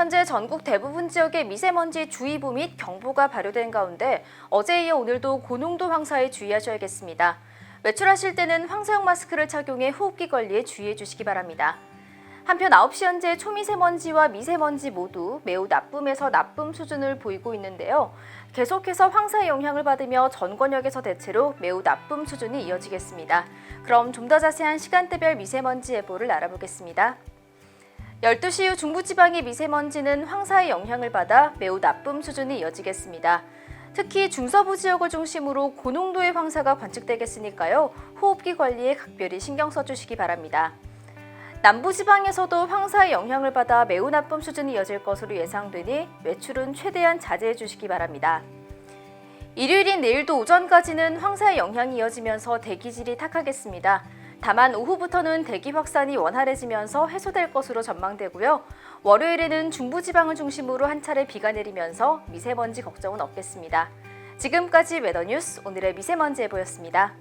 현재 전국 대부분 지역에 미세먼지 주의보 및 경보가 발효된 가운데 어제에 이어 오늘도 고농도 황사에 주의하셔야겠습니다. 외출하실 때는 황사용 마스크를 착용해 호흡기 관리에 주의해 주시기 바랍니다. 한편 9시 현재 초미세먼지와 미세먼지 모두 매우 나쁨에서 나쁨 수준을 보이고 있는데요. 계속해서 황사의 영향을 받으며 전 권역에서 대체로 매우 나쁨 수준이 이어지겠습니다. 그럼 좀 더 자세한 시간대별 미세먼지 예보를 알아보겠습니다. 12시 이후 중부지방의 미세먼지는 황사의 영향을 받아 매우 나쁨 수준이 이어지겠습니다. 특히 중서부 지역을 중심으로 고농도의 황사가 관측되겠으니까요. 호흡기 관리에 각별히 신경 써주시기 바랍니다. 남부지방에서도 황사의 영향을 받아 매우 나쁨 수준이 이어질 것으로 예상되니 외출은 최대한 자제해 주시기 바랍니다. 일요일인 내일도 오전까지는 황사의 영향이 이어지면서 대기질이 탁하겠습니다. 다만 오후부터는 대기 확산이 원활해지면서 해소될 것으로 전망되고요. 월요일에는 중부지방을 중심으로 한 차례 비가 내리면서 미세먼지 걱정은 없겠습니다. 지금까지 웨더뉴스 오늘의 미세먼지 예보였습니다.